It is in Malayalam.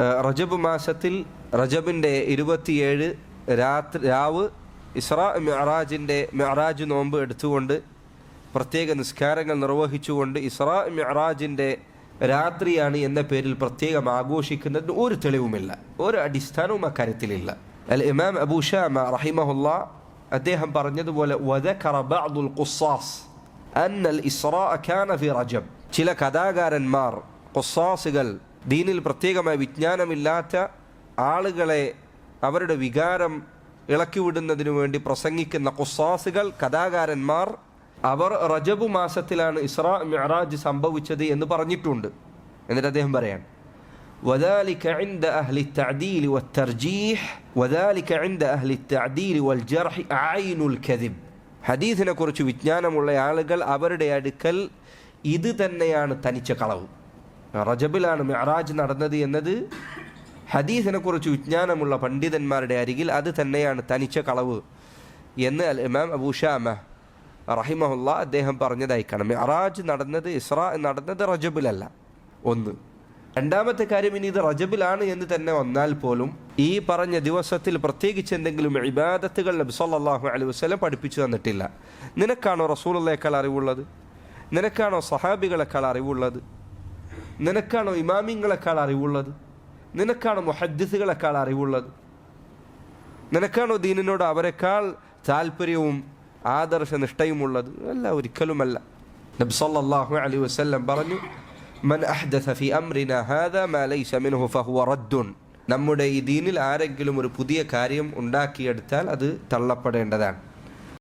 റജബ് മാസത്തിൽ റജബിന്റെ ഇരുപത്തിയേഴ് രാത്രി രാവ് ഇസ്രാ മെഹറാജിന്റെ മെഹറാജ് നോമ്പ് എടുത്തുകൊണ്ട് പ്രത്യേക നിസ്കാരങ്ങൾ നിർവഹിച്ചുകൊണ്ട് ഇസ്രാ മെഹറാജിന്റെ രാത്രിയാണ് എന്ന പേരിൽ പ്രത്യേകം ആഘോഷിക്കുന്നതിന് ഒരു തെളിവുമില്ല. ഒരു അടിസ്ഥാനവും അക്കാര്യത്തിലില്ല. അൽ ഇമാം അബൂ ഷാമ റഹിമഹുല്ല അദ്ദേഹം പറഞ്ഞതുപോലെ ചില കഥാകാരന്മാർ ഖുസ്സാസുകൾ ദീനിൽ പ്രത്യേകമായ വിജ്ഞാനമില്ലാത്ത ആളുകളെ അവരുടെ വികാരം ഇളക്കിവിടുന്നതിനു വേണ്ടി പ്രസംഗിക്കുന്ന ഖുസ്സാസുകൾ കഥാകാരന്മാർ അവർ റജബ് മാസത്തിലാണ് ഇസ്രാ മിഅറാജ് സംഭവിച്ചത് എന്ന് പറഞ്ഞിട്ടുണ്ട് എന്നിട്ട് അദ്ദേഹം പറയാൻ وذلك عند أهل التعديل والترجيح وذلك عند أهل التعديل والجرح عين الكذب ഹദീസിനെ കുറിച്ച് വിജ്ഞാനമുള്ള ആളുകൾ അവരുടെ അടുക്കൽ ഇത് തന്നെയാണ് തനിച്ച കളവ് റജബിലാണ് മെഹറാജ് നടന്നത് എന്നത് ഹദീസിനെ കുറിച്ച് വിജ്ഞാനമുള്ള പണ്ഡിതന്മാരുടെ അരികിൽ അത് തന്നെയാണ് തനിച്ച കളവ് എന്ന് അൽ ഇമാം അബൂഷാമ റഹിമഹുല്ല അദ്ദേഹം പറഞ്ഞതായി കാണാം. മെഹറാജ് നടന്നത് ഇസ്ര നടന്നത് റജബിലല്ല. ഒന്ന്. രണ്ടാമത്തെ കാര്യം ഇനി ഇത് റജബിലാണ് എന്ന് തന്നെ വന്നാൽ പോലും ഈ പറഞ്ഞ ദിവസത്തിൽ പ്രത്യേകിച്ച് എന്തെങ്കിലും ഇബാദത്തുകൾ നബി സല്ലല്ലാഹു അലൈഹി വസ്ലം പഠിപ്പിച്ചു തന്നിട്ടില്ല. നിനക്കാണോ റസൂലുള്ളയേക്കാൾ അറിവുള്ളത്? നിനക്കാണോ സഹാബികളെക്കാൾ അറിവുള്ളത്? നിനക്കാണോ ഇമാമിങ്ങളെക്കാൾ അറിവുള്ളത്? നിനക്കാണോ മുഹദ്ദിസുകളെക്കാൾ അറിവുള്ളത്? നിനക്കാണോ ദീനിനോട് അവരെക്കാൾ താല്പര്യവും ആദർശനിഷ്ഠയുമുള്ളത്? അല്ല ഒരിക്കലുമല്ല. നബി സല്ലല്ലാഹു അലൈഹി വസല്ലം പറഞ്ഞു മൻ അഹ്ദസ ഫി അംറിന ഹാദാ മാ ലൈസ മിൻഹു ഫഹുവ റദ്ദുൻ. നമ്മുടെ ഈ ദീനിൽ ആരെങ്കിലും ഒരു പുതിയ കാര്യം ഉണ്ടാക്കിയെടുത്താൽ അത് തള്ളപ്പെടേണ്ടതാണ്.